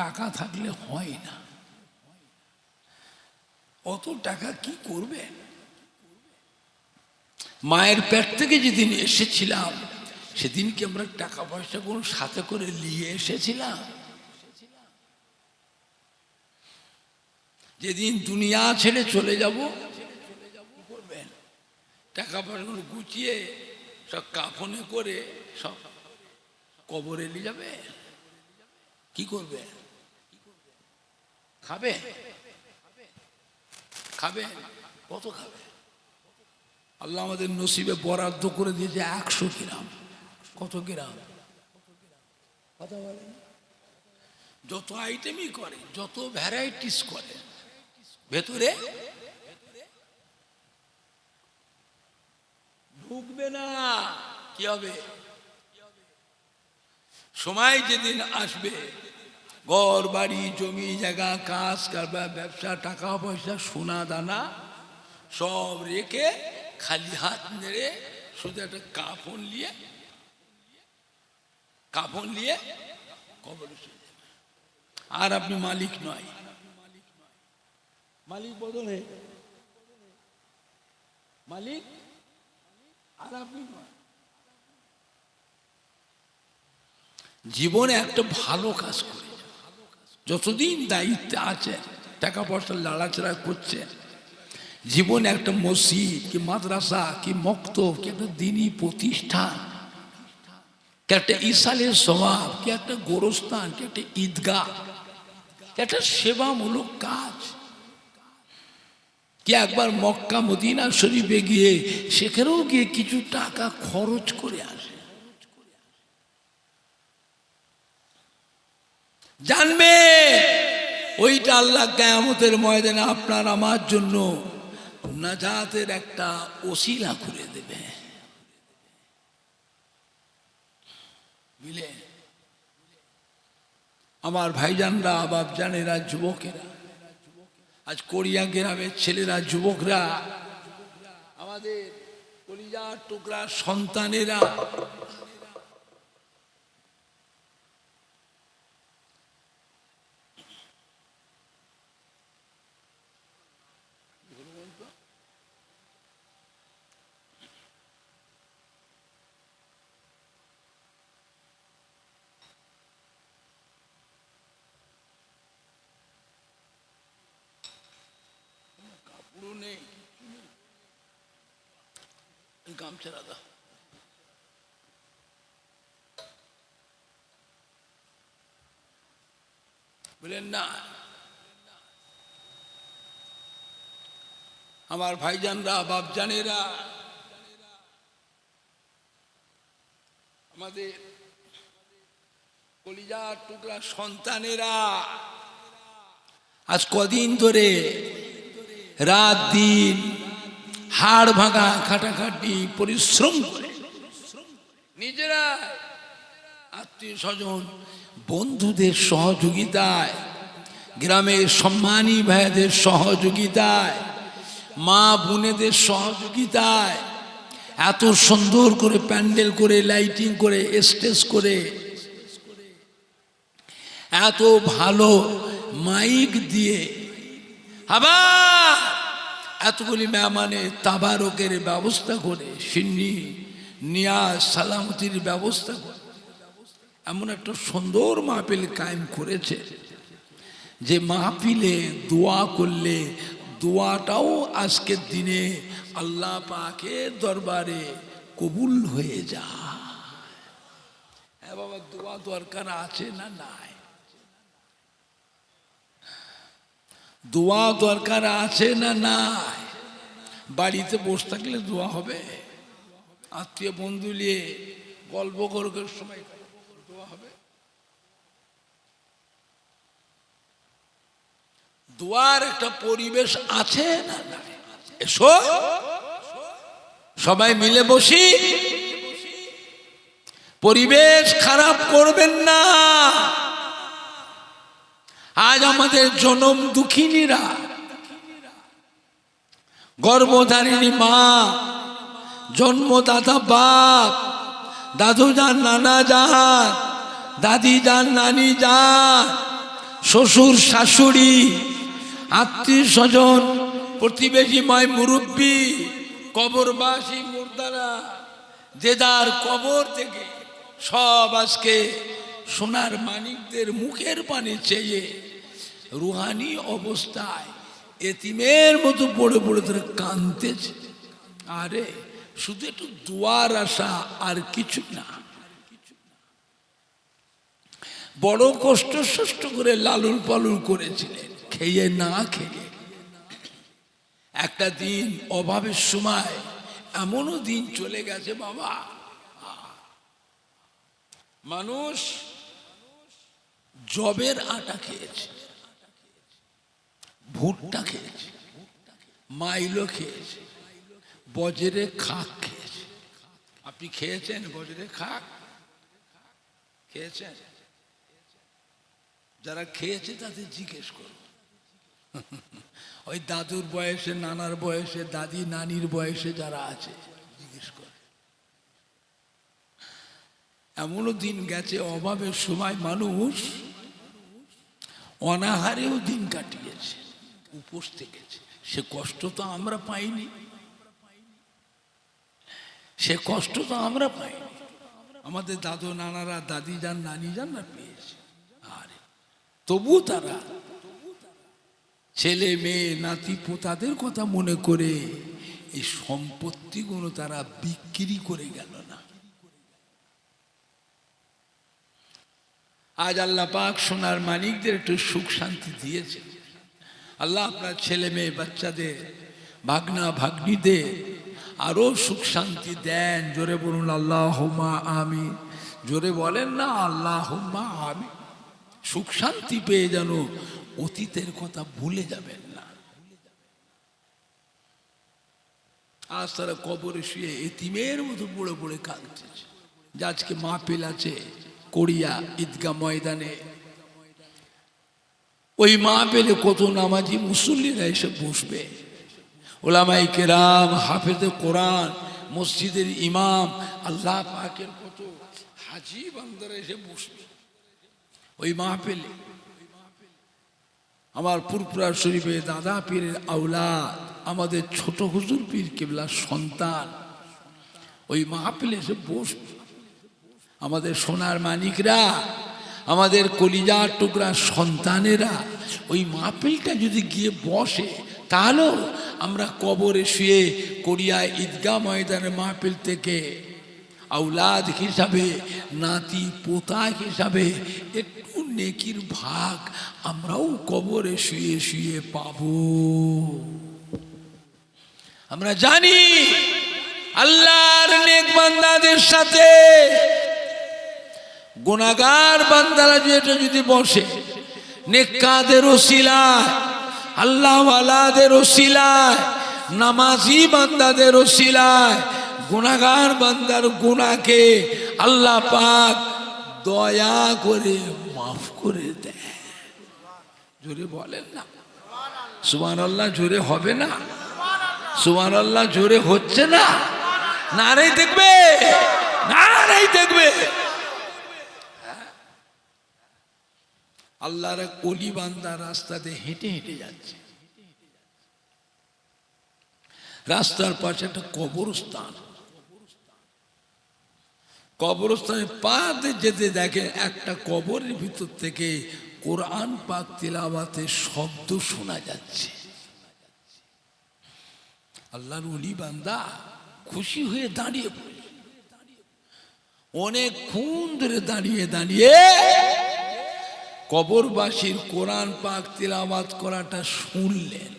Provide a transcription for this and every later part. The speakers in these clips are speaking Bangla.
টাকা থাকলে হয় না। অত টাকা কি করবে? মায়ের পেট থেকে যেদিন এসেছিলাম সেদিন কি আমরা টাকা পয়সা কোনো সাথে করে নিয়ে এসেছিলাম। যেদিন দুনিয়া ছেড়ে চলে যাব করবেন? টাকা পয়সাগুলো গুছিয়ে, সব কাফনে করে সব কবরে নিয়ে যাবে? কি করবে খাবে? খাবে? কত খাবে? আল্লাহ আমাদের নসিবে বরাদ্দ করে দিয়েছে একশো গ্রাম। কত গ্রাম? কথা বলেন। যত আইটেমই করে, যত ভ্যারাইটিস করে, ভেতরে ঢুকবে না। কি হবে? সময় যেদিন আসবে ঘর, বাড়ি, জমি, জায়গা, কাজ, কারবার, ব্যবসা, টাকা পয়সা, সোনা দানা সব রেখে খালি হাত নেড়ে শুধু একটা কাফন নিয়ে কাফন নিয়ে কবরে। আর আপনি মালিক নয় মালিক বদলে মালিক আর আপনি নয় জীবনে একটা ভালো কাজ করে। যতদিন দায়িত্বে আছে, টাকা পয়সা লাড়াচাড়া করছে, জীবনে একটা মসজিদ কি মাদ্রাসা কি মক্ত কি একটা দিনই প্রতিষ্ঠান, কি একটা ইসালের স্বভাব, কি একটা গোরস্থান, কি একটা ঈদগাহ একটা সেবামূলক কাজ, কি একবার মক্কা মদিনা শরীফে গিয়ে সেখানেও গিয়ে কিছু টাকা খরচ করে আসে জানবে? ওইটা আল্লাহ কেয়ামতের ময়দানে আপনার আমার জন্য নাজাতের একটা ওসিলা করে দেবে। আমার ভাইজানরা, বাপজানেরা, যুবকেরা, আজ কোরিয়া গ্রামের ছেলেরা, যুবকরা, আমাদের কলিজার টুকরা সন্তানেরা পুরো নেই। গামছা বলেন না। আমার ভাইজানরা, বাপজানেরা, আমাদের কলিজার টুকরা সন্তানেরা, আজ কদিন ধরে রাত দিন হাড় ভাঙা খাটাখাটি পরিশ্রম করে। নিজেরা আত্মীয় স্বজন বন্ধুদের সহযোগিতায়, গ্রামের সম্মানী ভাইদের সহযোগিতায়, মা বোনেদের সহযোগিতায় এত সুন্দর করে প্যান্ডেল করে, লাইটিং করে, স্টেজ করে, এত ভালো মাইক দিয়ে আবার এতগুলি মেহমানে তাবারকের ব্যবস্থা করে, সিন্নি নিয়াজ সালামতির ব্যবস্থা করে। এমন একটা সুন্দর মাহফিল কায়েম করেছে যে মাহফিলে দোয়া করলে দোয়াটাও আজকের দিনে আল্লাহ পাকের দরবারে কবুল হয়ে যায়। হ্যাঁ বাবা, দোয়া দরকার আছে না নাই? দোয়া দরকার আছে না নাই? বাড়িতে বসে থাকলে দোয়া হবে। আত্মীয় বন্ধু নিয়ে গল্প হবে। দোয়ার একটা পরিবেশ আছে না এসো। সবাই মিলে বসি। পরিবেশ খারাপ করবেন না। আজ আমাদের জনম দুঃখিনীরা। গর্ভধারিণী মা, জন্মদাতা বাপ, দাদু যান নানা যান দাদি যান নানি যান শ্বশুর, শাশুড়ি, আত্মীয় স্বজন প্রতিবেশী মায় মুরব্বী, কবরবাসী, মুর্দারা দেদার কবর থেকে সব আজকে সোনার মানিকদের মুখের পানে চেয়ে রুহানি অবস্থায় এতিমের মতো পড়ে পড়ে ধরে কাঁদতেছে। আরে, শুধু একটু দুয়ার আসা আর কিছু না। বড় কষ্ট সষ্ট করে লালন পালন করেছিলেন, খেয়ে না খেয়ে। একটা দিন অভাবের সময় এমনও দিন চলে গেছে বাবা। মানুষ জবের আটা খেয়েছে, ভুট্টা খেয়েছে, মাইলো খেয়েছে, বজরে খাক খেয়েছে। আপনি খেয়েছেন বজরে খাক? খেয়েছেন? যারা খেয়েছে তাদের জিজ্ঞেস করুন। ওই দাদুর বয়সে, নানার বয়সে, দাদি নানির বয়সে যারা আছে, জিজ্ঞেস করে এমনও দিন গেছে, অভাবের সময় মানুষ অনাহারেও দিন কাটিয়েছে, উপোস থেকেছে। সে কষ্ট তো আমরা পাইনি। সে কষ্ট তো আমরা পাইনি। আমাদের দাদু নানারা, দাদি যান, নানি যান, না পেয়েছে। আরে, তবু তারা ছেলে, মেয়ে, নাতি, পোতাদের কথা মনে করে এই সম্পত্তিগুলো তারা বিক্রি করে গেল না আজ আল্লাহ পাক সোনার মানিকদের একটু সুখ শান্তি দিয়েছে। আল্লাহ আপনার ছেলে মেয়ে বাচ্চাদের, ভাগনা ভাগ্নিদের আরও সুখ শান্তি দেন। জোরে বলুন আল্লাহ হোমা আমি জোরে বলেন না আল্লাহ হোমা আমি সুখ শান্তি পেয়ে যেন অতীতের কথা ভুলে যাবেন না। আজ তারা কবরে শুয়ে এতিমের মতো পড়ে পড়ে যে আজকে মাহফিল আছে কোরিয়া ঈদগা ময়দানে। ওই মা পেলে কত নামাজি মুসল্লিরা এসে বসবে। ওলামাই কেরাম, হাফেজে কোরআন, মসজিদের ইমাম, আল্লাহ পাকের কত হাজি বান্দারা এসে বসবে। ওই মা পেলে আমার পুরপুরা শরীফে দাদা পীরের আউলাদ আমাদের ছোট হুজুর পীর কেবলার সন্তান, ওই মাহফিলে এসে বসবে। আমাদের সোনার মানিকরা, আমাদের কলিজার টুকরা সন্তানেরা, ওই মাহফিলটা যদি গিয়ে বসে, তাহলেও আমরা কবরে শুয়ে কোরিয়া ঈদগাহ ময়দানের মাহফিল থেকে আউলাদ হিসাবে, নাতি, পোতা হিসাবে একটু নেকির ভাগ আমরাও কবরে শুয়ে শুয়ে পাব। আমরা জানি, আল্লাহর নেক বান্দাদের সাথে গুণাগার বান্দারা যেটা যদি বসে নেকাদের ওসিলায়, আল্লাহওয়ালাদের ওসিলায়, নামাজি বান্দাদের ওসিলায় গুণাগার বান্দার গুণাকে আল্লাহ পাক দয়া করে মাফ করে দেয়। জোরে বলেন না। সুমান আল্লাহ জোরে হবে না। সুমান আল্লাহ জোরে হচ্ছে না। নারাই দেখবে নারাই দেখবে। আল্লাহর এক অলি বান্দা রাস্তাতে হেঁটে হেঁটে যাচ্ছে। রাস্তার পাশে একটা কবরস্থান। কবরস্থানে পাতে যেতে দেখে একটা কবরের ভিতর থেকে কোরআন পাক তিলাবাতে শব্দ শোনা যাচ্ছে। আল্লাহর অলি বান্দা খুশি হয়ে দাঁড়িয়ে পড়ে। অনেকক্ষণ ধরে দাঁড়িয়ে দাঁড়িয়ে কবরবাসীর কোরআন পাক তিলাবাত করাটা শুনলেন।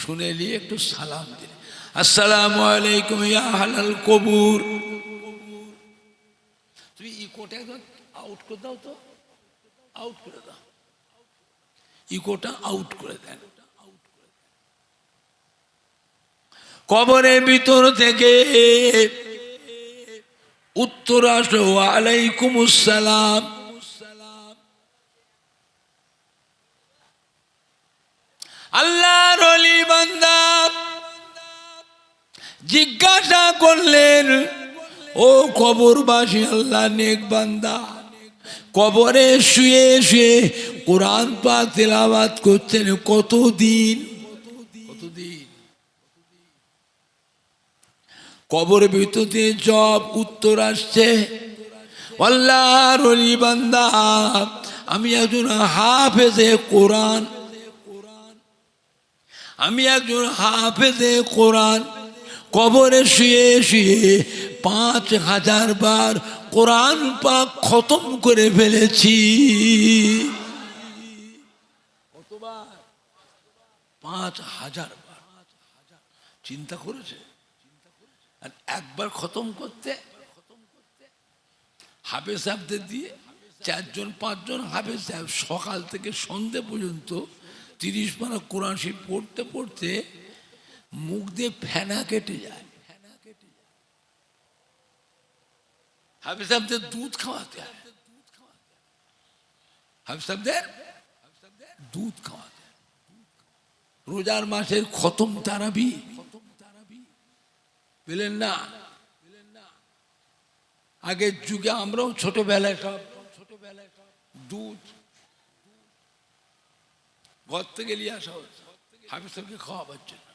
শুনে নিয়ে একটু সালাম দিলেন। আসসালামু আলাইকুম ইয়া কবুর। তুমি ইকোটা একদম আউট করে দাও তো। আউট করে দাও। ইকোটা আউট করে দেন। কবরের ভিতর থেকে উত্তর আসলো আলাইকুম আসসালাম আল্লাহর অলি বান্দা। জিজ্ঞাসা করলেন, ও কবরবাসী, আল্লাহ নেক বান্দা, কবরে শুয়ে শুয়ে কোরআন পা তেলাবাত করছেন কতদিন? কতদিন? কবর ভিতরে জব উত্তর আসছে আল্লাহর বান্দা, আমি একজন হাফেজে কোরআন আমি একজন হাফেজে কোরআন, কবরে শুয়ে শুয়ে পাঁচ হাজার বার কোরআন পাক খতম করে ফেলেছি। কতবার পাঁচ হাজার চিন্তা করেছে? আর একবার খতম করতে? হাফেজ সাহেবদের দিয়ে চারজন, পাঁচজন হাফেজ সাহেব সকাল থেকে সন্ধে পর্যন্ত তিরিশ পারা কোরআন শরীফ পড়তে পড়তে মুখ দিয়ে ফেনা কেটে যায়। হাফেজ সাহেবদের দুধ খাওয়াতে হাফেজ সাহেবদের দুধ খাওয়াতে রোজার মাসের খতম তারাবি। পেলেন না? আগের যুগে আমরাও ছোটবেলায় সব ছোটবেলায় সব দুধ ঘর থেকে নিয়ে আসা হতো হাফিজ সাহেবকে খাওয়াবার জন্য।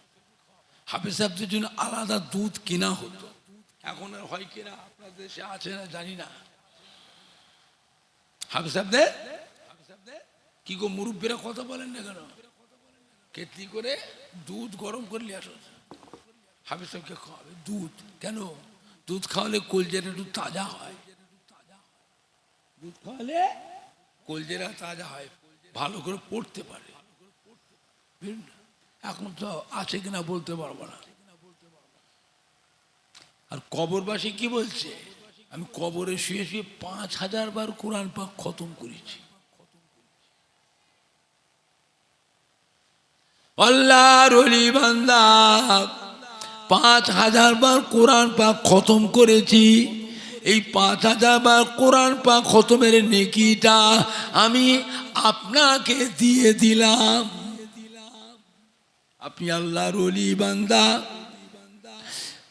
হাফিজ সাহেবদের জন্য আলাদা দুধ কিনা হতো। এখন আর হয় কিনা আপনার দেশে আছে না জানি না। হাফিজ সাহেবদের কি গো মুরব্বীরা কথা বলেন না কেন? কেটলি করে দুধ গরম করে নিয়ে আসা আসো। হাফিজ সাহেবকে খাওয়াবে। দুধ? কেন? দুধ খাওয়ালে কলজেরা একটু তাজা হয়। দুধ খাওয়ালে কলজেরা তাজা হয়। ভালো করে পড়তে পারে? এখন তো আছে কিনা বলতে পারব না। আর কবরবাসী কি বলছে? আমি কবরে শুয়ে শুয়ে পাঁচ হাজার বার কোরআন পাক খতম করেছি। পাঁচ হাজার বার কোরআন পাক খতম করেছি। এই পাঁচ হাজার বার কোরআন পাক খতমের নেকিটা আমি আপনাকে দিয়ে দিলাম। আপনি আল্লাহর অলি বান্দা।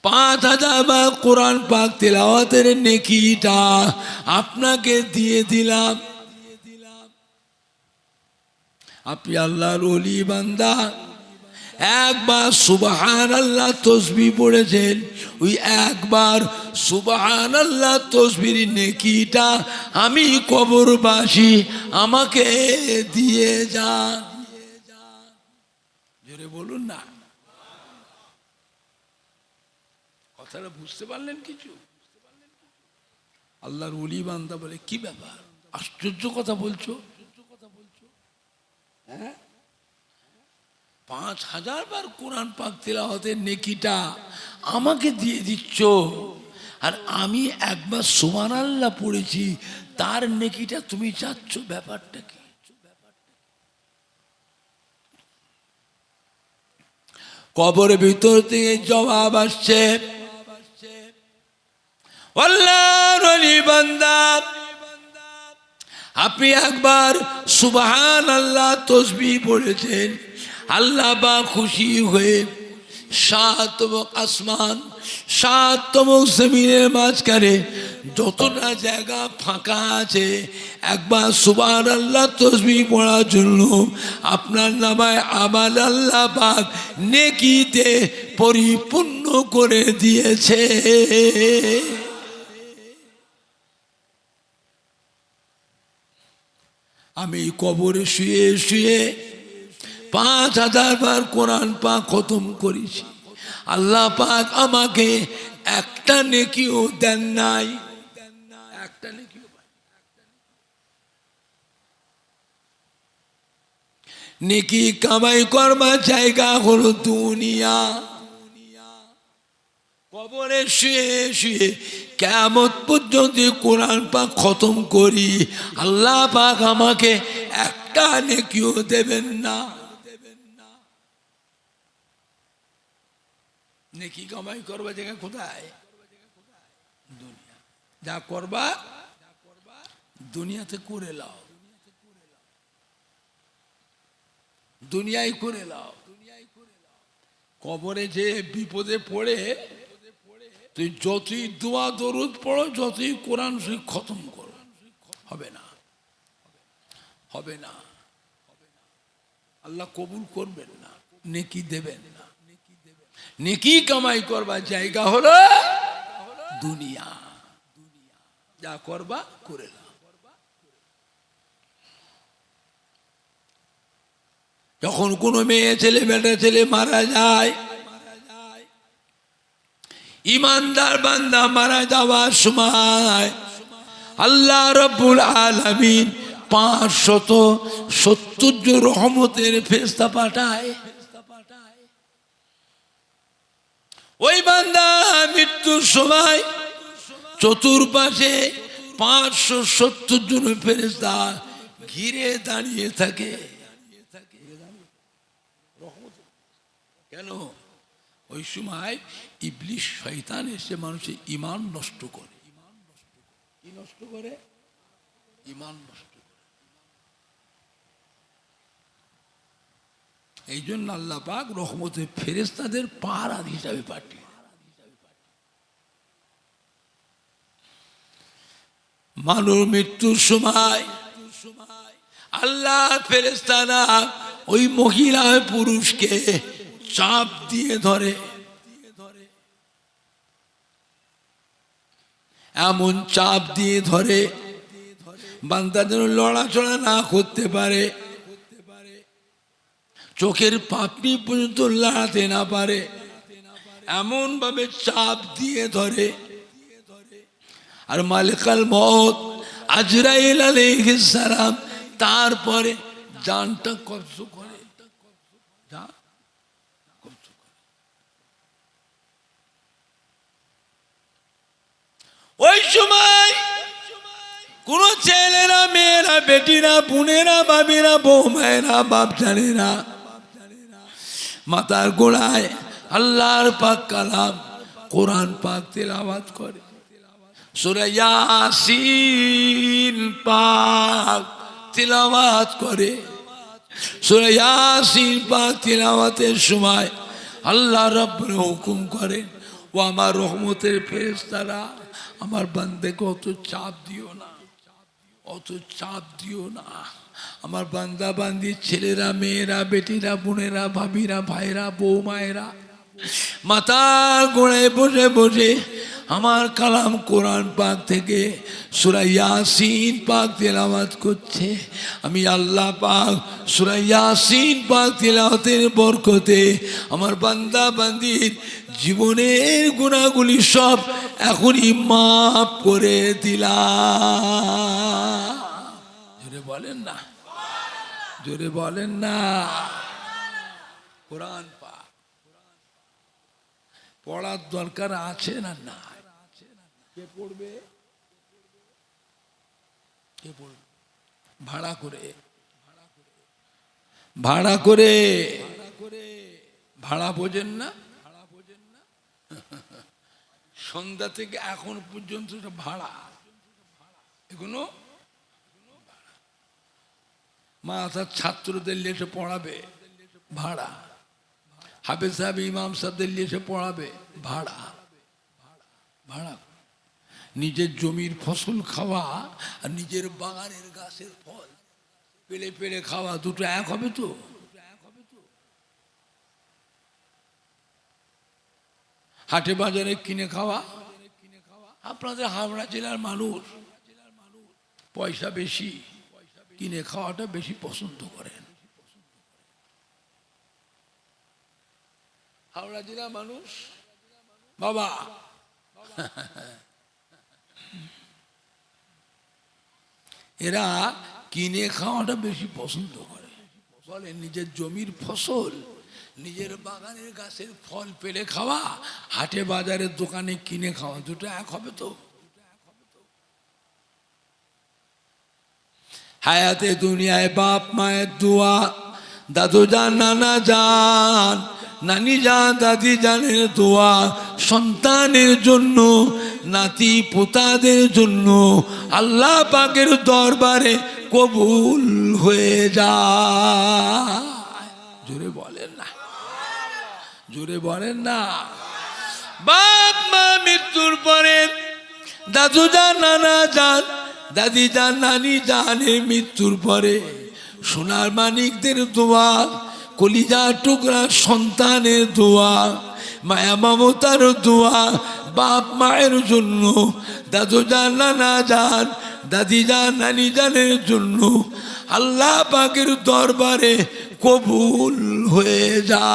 পাঁচ হাজার বার কোরআন পাক তেলাওয়াতের নেকিটা আপনাকে দিয়ে দিলাম। আপনি আল্লাহর অলি বান্দা। একবার সুবাহান আল্লাহ তসবি পড়েছেন, ওই একবার সুবাহান আল্লাহ তসবির নেকিটা আমি কবরবাসী আমাকে দিয়ে যান। জোরে বলুন না। কথাটা বুঝতে পারলেন কিছু? আল্লাহর অলি বান্দা বলে, কি ব্যাপার? আশ্চর্য কথা বলছো? হ্যাঁ? পাঁচ হাজার বার কোরআন পাক তেলাওয়াতের নেকিটা আমাকে দিয়ে দিচ্ছ। আর আমি একবার সোমান আল্লাহ পড়েছি, তার নেকিটা তুমি চাচ্ছ ব্যাপারটা কি? কবরের ভিতর থেকে জবাব আসছে। আপনি একবার সুবাহান আল্লাহ তসবি পড়েছেন। আল্লাহ বা খুশি হয়ে সাতম আসমান সাতম জমিনের মাঝখানে যতটা জায়গা ফাঁকা আছে, একবার সুবান আল্লাহ তসবি পড়ার জন্য আপনার নামায় আমার আল্লাহ পাক নেকিতে পরিপূর্ণ করে দিয়েছে। আমি কবরে শুয়ে শুয়ে পাঁচ হাজার বার কোরআন পাক খতম করেছি। আল্লাহ পাক আমাকে একটা নেকিও দেন নাই। একটা নেকি কামাই করবার জায়গা হলো দুনিয়া। কবরে শুয়ে শুয়ে কেমন পর্যন্ত কোরআন পাক খতম করি, আল্লাহ পাক আমাকে একটা নেকিও দেবেন না। নেকি কামাই করবা জায়গা কোথায়? যা করবা, দুনিয়াতে করে লাও। দুনিয়ায় করে লাও। কবরে যে বিপদে পড়ে, তুই যতই দোয়া, দরুদ পড়ো, যতই কোরআন শরীফ খতম করো। হবে না। হবে না। আল্লাহ কবুল করবেন না, নেকি দেবেন না। নেকি কামাই করবার জায়গা হলো দুনিয়া। যা করবা করে যখন কোনো মেয়ে, ছেলে, বেটা, ছেলে মারা যায়, ইমানদার বান্দা মারা যাওয়ার সময় আল্লাহ রব্বুল আলামিন পাঁচ শত সত্তর রহমতের ফেস্তা পাঠায়। ওই বান্দা মৃত্যুর সময় চতুর্পাশে পাঁচশো সত্তর জন ফেরেস্তা ঘিরে দাঁড়িয়ে থাকে। কেন? ওই সময় ইবলিশ শয়তান এসে মানুষের ইমান নষ্ট করে। কি নষ্ট করে? ইমান নষ্ট এই জন্য আল্লাহ পাক রহমতে ফেরেস্তাদের পাহারার হিসাবে পাঠিয়ে মানুষ মৃত্যুর সময় আল্লাহ ফেরেস্তারা ওই মহিলা পুরুষকে চাপ দিয়ে ধরে। এমন চাপ দিয়ে ধরে বান্দা যেন লড়াচড়া না করতে পারে। চোখের পাপড়ি পর্যন্ত লড়াতে না পারে। এমন ভাবে চাপ দিয়ে ধরে। আর মালিকাল মত, আজরাইল সালাম, তারপরে জানটা করে। করে। ওই সময় কোন ছেলেরা, মেয়েরা, বেটিরা, বোনেরা বাবিরা বৌমায়েরা বাপ জানেরা মাতার গোড়ায় আল্লাহর পাক কালাম, কোরআন পাক তেলাওয়াত করে। সুরাইয়াসিন পাক তেলাওয়াত করে। সুরাইয়াসিন পাক তেলাওয়াতের সময় আল্লাহ রব্বুল হুকুম করেন, ও আমার রহমতের ফেরেশতারা, আমার বান্দেকে অত চাপ দিও না। অত চাপ দিও না। আমার বান্দা বান্দির ছেলেরা, মেয়েরা, বেটিরা, বোনেরা, ভাবিরা ভাইরা বৌমায়েরা মাথা গোড়ায় বসে বসে আমার কালাম কোরআন পাক থেকে সুরা ইয়াসিন পাক তেলাওয়াত করছে। আমি আল্লাহ পাক সুরা ইয়াসিন পাক তেলাওয়াতের বরকতে আমার বান্দা বান্দির জীবনের গুণাগুলি সব এখনই মাফ করে দিলাম। জোরে বলেন না। জোরে বলেন না। কোরআন পাক। পড়ার দরকার আছে না না কে পড়বে? কে পড়বে? ভাড়া করে। ভাড়া করে। ভাড়া বোঝেন না ভাড়া বোঝেন না? সন্ধ্যা থেকে এখন পর্যন্ত ভাড়া। এগুলো মা তার ছাত্রদের পড়াবে। ভাড়া। হাফেজ সাহেব, ইমাম সাহেবদের এসে পড়াবে। ভাড়া। ভাড়া। নিজের জমির ফসল খাওয়া আর নিজের বাগানের গাছের ফল। পেলে পেলে খাওয়া, দুটো এক হবে তো? হাটে বাজারে কিনে খাওয়া? আপনাদের হাওড়া জেলার মানুষ পয়সা বেশি, কিনে খাওয়াটা বেশি পছন্দ করেন। হাওড়া জেলার মানুষ, বাবা এরা কিনে খাওয়াটা বেশি পছন্দ করে। বলে, নিজের জমির ফসল, নিজের বাগানের গাছের ফল পেলে খাওয়া, হাটে বাজারের দোকানে কিনে খাওয়া, দুটো এক হবে তো। হায়াতে দুনিয়ায় বাপ মায়ের দোয়া, দাদু যান নানা যান নানি যান দাদি জানের দোয়া, সন্তানের জন্য, নাতি পোতাদের জন্য আল্লাহ পাকের দরবারে কবুল হয়ে যায়। জোরে বলেন না। জোরে বলেন না। বাপ, মা মৃত্যুর পরে দাদু যান নানা যান দাদি যান নানি জানে মৃত্যুর পরে সোনার মানিকদের দোয়া কলিজা টুকরা সন্তানের দোয়া, মায়া মমতার দোয়া, বাপ মায়ের জন্য, দাদু যান নানা যান দাদি যান নানি জানের জন্য আল্লাহ পাকের দরবারে কবুল হয়ে যা।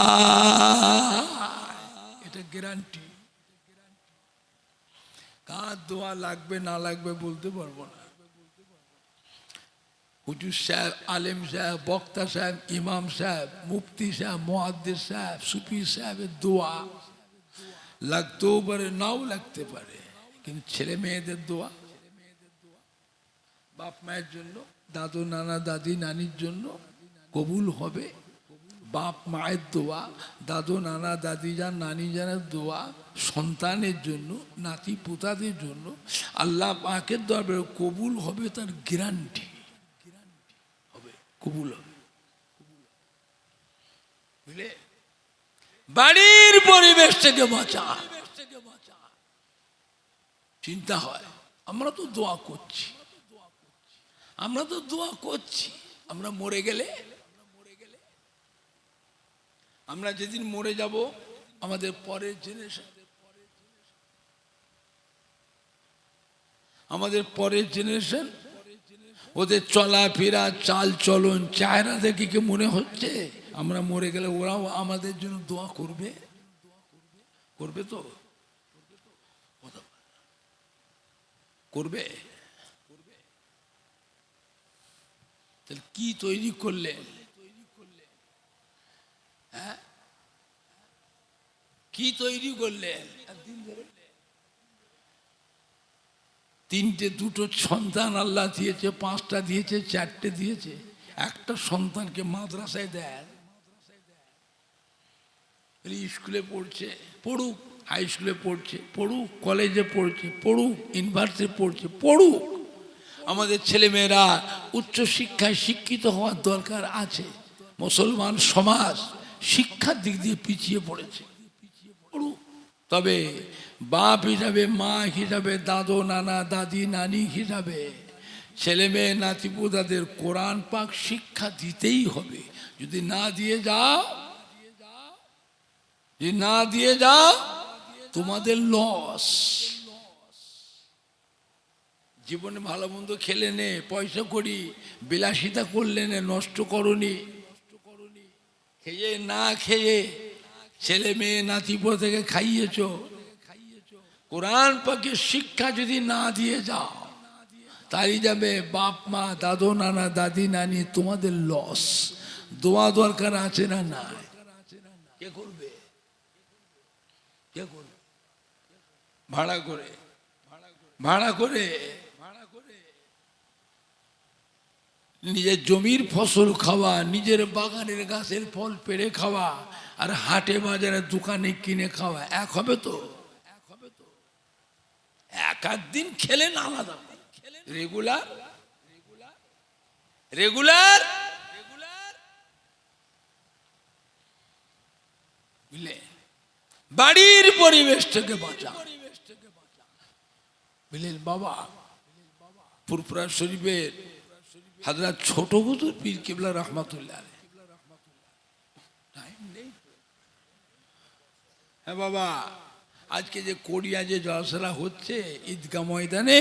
এটা গ্যারান্টি কার দোয়া লাগবে না লাগবে বলতে পারব না। হুজুর সাহেব, আলেম সাহেব, বক্তা সাহেব, ইমাম সাহেব, মুফতি সাহেব মহাদ্দের সাহেব, সুফি সাহেবের দোয়া লাগতেও পারে, নাও লাগতে পারে, কিন্তু ছেলে মেয়েদের দোয়া, বাপ মায়ের জন্য, দাদু, নানা, দাদি, নানির জন্য কবুল হবে। বাপ মায়ের দোয়া, দাদু, নানা, দাদি যান, নানি জানের দোয়া, সন্তানের জন্য নাতি পোতাদের জন্য আল্লাহ পাকের দরবারে কবুল হবে তার গ্যারান্টি বুঝলে? বাড়ির পরিবেশ থেকে বাঁচা। চিন্তা হয়, আমরা তো দোয়া করছি। আমরা তো দোয়া করছি, আমরা মরে গেলে? আমরা যেদিন মরে যাব, আমাদের পরের জেনারেশন আমাদের পরের জেনারেশন ওদের চলাফেরা চাল চলন চেহারা দেখে কি মনে হচ্ছে? আমরা মরে গেলে ওরাও আমাদের জন্য দোয়া করবে? করবে তো? করবে? তাহলে কি তৈরি করলেন হ্যাঁ? কি তৈরি করলেন একদিন ধরে তিনটে, দুটো সন্তান আল্লাহ দিয়েছে, পাঁচটা দিয়েছে, চারটে দিয়েছে। একটা সন্তানকে মাদ্রাসায় দেয়। স্কুলে পড়ছে, পড়ুক হাই স্কুলে পড়ছে, পড়ুক কলেজে পড়ছে, পড়ুক ইউনিভার্সিটি পড়ছে, পড়ুক। আমাদের ছেলেমেয়েরা উচ্চ শিক্ষায় শিক্ষিত হওয়ার দরকার আছে। মুসলমান সমাজ শিক্ষার দিক দিয়ে পিছিয়ে পড়েছে। তবে বাপ হিসাবে, মা হিসাবে, দাদু, নানা, দাদি, নানি হিসাবে, ছেলে মেয়ে নাতিপুদাদের কোরআন পাক শিক্ষা দিতেই হবে। যদি না দিয়ে যাও, যদি না দিয়ে যাও, তোমাদের লস। জীবনে ভালো মন্দ খেলে নে, পয়সা করি, বিলাসিতা করলে নে, নষ্ট করনি খেয়ে না খেয়ে ছেলে মেয়ে নাতিপুর থেকে খাইয়েছ। কোরআন পাকে শিক্ষা যদি না দিয়ে যাও, তাই যাবে বাপ, মা, দাদু, নানা, দাদি, নানি, তোমাদের লস দোয়া দরকার আছে না নাই? কে করবে? কে করবে? ভাড়া করে ভাড়া করে। ভাড়া করে। নিজের জমির ফসল খাওয়া, নিজের বাগানের গাছের ফল, পেড়ে খাওয়া আর হাটে বাজারে দোকানে কিনে খাওয়া এক হবে তো? এক হবে তো এক আধ দিন খেলেন আলাদা। রেগুলার রেগুলার বুঝলে? বাড়ির পরিবেশ থেকে বাঁচা। বুঝলেন বাবা? ফুরফুরা শরীফের হাজরা ছোট হুজুর পীর কেবলা রহমাতুল্লাহ আলাইহ। Time নেই তো। হ্যাঁ বাবা, আজকে যে কোরিয়া যে জলসা হচ্ছে ঈদগা ময়দানে,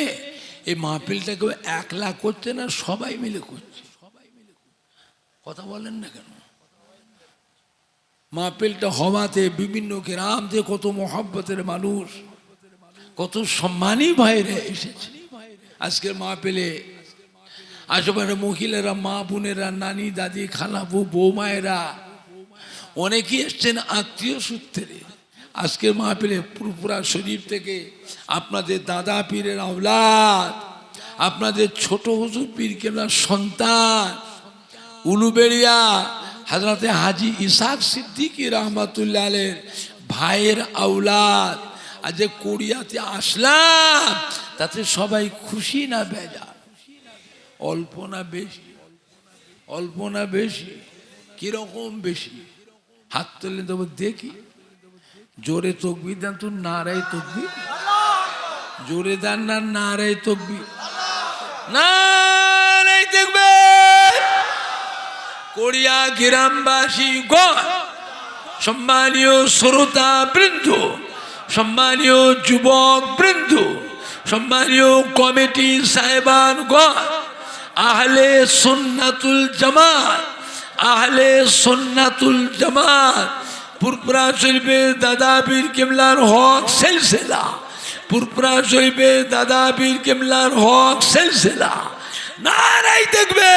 এই মাহফিলটা কেউ একলা করছে না, সবাই মিলে করছে? সবাই মিলে কথা বলেন না কেন? মাহফিলটা হওয়াতে বিভিন্ন গ্রাম থেকে কত মহব্বতের মানুষ, কত সম্মানী ভাইরে এসেছে। আজকের মাহফিলে আশেপাশে মহিলারা, মা বোনেরা, নানি, দাদি, খালাবু, বৌমায়েরা, অনেকেই এসছেন আত্মীয় সূত্রে। আজকের মাহফিলে পুরপুরা শরীফ থেকে আপনাদের দাদা পীরের আওলাদ, আপনাদের ছোট হুজুর পীর কেবলার সন্তান, উলুবেড়িয়া, হাজরাতে হাজি ইসাক সিদ্দিকী রহমাতুল্লাহ ভাইয়ের আওলাদ, আজ যে কোরিয়াতে আসলাম, তাতে সবাই খুশি না বেজা? অল্প না বেশি? অল্প না বেশি? কীরকম বেশি? হাত তুলে দেবো দেখি। জোরে তকবি দেন তো নারাই তকবি। জোরে দেন না নারাই তকবি। না নেই দেখবে কোরিয়া গ্রামবাসী গণ, সম্মানীয় শ্রোতা বৃন্দ, সম্মানীয় যুবক বৃন্দ, সম্মানীয় কমিটি সাহেবান গণ, আহলে সুন্নাতুল জামাত, আহলে সুন্নাতুল জামাত পুরপুরা শরীফের দাদা বীর কেমলার হক সেলসেলা। পুরপুরা শরীফের দাদা বীর কেমলার হক সেলসেলা। না নাই দেখবে।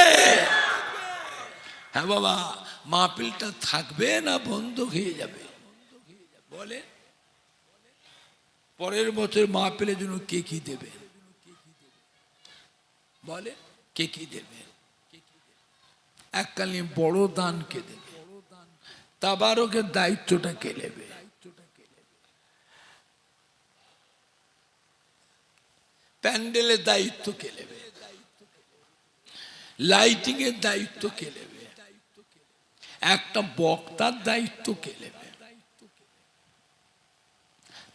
হ্যাঁ বাবা, মাহফিলটা থাকবে না বন্ধ হয়ে যাবে? বলে। পরের বছর মাহফিলের জন্য কে কি দেবে? বলে, কে কি দেবে? এককালীন বড় দান কে দেবে। তাবারকের দায়িত্বটা কে নেবে? প্যান্ডেলের দায়িত্ব কে নেবে? লাইটিং এর দায়িত্ব কে নেবে? একটা বক্তার দায়িত্ব কে নেবে?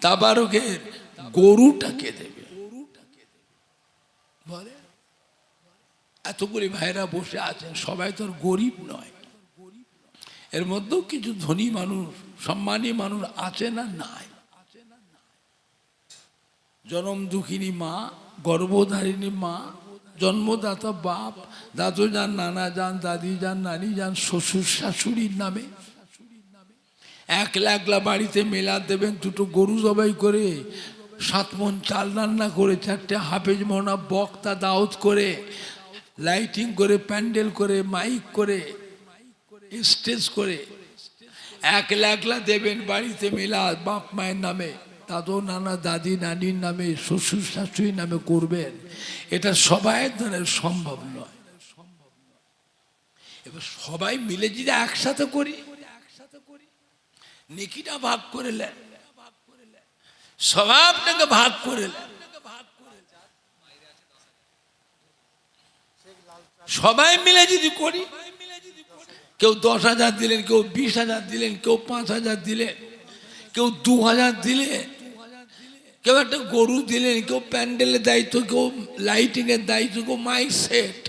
তাবারকের গরুটা কে দেবে? বলে? এতগুলি ভাইরা বসে আছেন, সবাই তো গরিব নয়। এর মধ্যেও কিছু ধনী মানুষ, সম্মানী মানুষ আছে না নাই? জনম দুঃখিনী মা, গর্ভধারিণী মা, জন্মদাতা বাপ, দাদু যান, নানা যান, দাদি যান, নানি যান, শ্বশুর শাশুড়ির নামে। এক লাখলা বাড়িতে মেলা দেবেন, দুটো গরু জবাই করে, সাত মন চাল রান্না করে, চারটে হাফেজ মোহনা বক্তা দাওয়াত করে, লাইটিং করে, প্যান্ডেল করে, মাইক করে স্টেজ করে এক লাখলা দেবেন বাড়িতে মেলা বাপ মায়ের নামে, দাদু নানা, দাদি নানির নামে, শ্বশুর শাশুড়ির নামে করবেন। এটা সবাই দ্বারা সম্ভব নয়। এবার সবাই মিলে যদি একসাথে করি, নেকিটা ভাগ করে নেন। স্বভাবটাকে ভাগ করে সবাই মিলে যদি করি কেউ দশ হাজার দিলেন, কেউ বিশ হাজার দিলেন, কেউ পাঁচ হাজার দিলেন, কেউ দু হাজার দিলেন, কেউ একটা গরু দিলেন, কেউ প্যান্ডেলের দায়িত্ব, কেউ লাইটিং এর দায়িত্ব, কেউ মাইক সেট,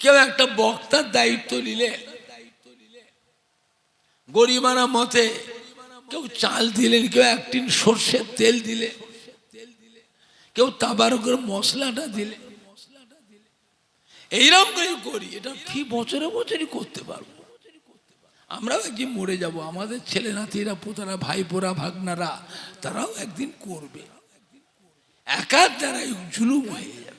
কেউ একটা বক্তার দায়িত্ব নিলেন। গরিবানা মতে কেউ চাল দিলেন, কেউ একটিন সর্ষের তেল দিলে কেউ তাবারকের মশলাটা দিলেন। এইরকম কিছু করি এটা কি বছরে বছরই করতে পারব। আমরাও একদিন মরে যাব আমাদের ছেলে নাতিরা পোতারা ভাইপোরা ভাগনারা তারাও একদিন করবে। একার দ্বারাই জুলুম হয়ে যাবে।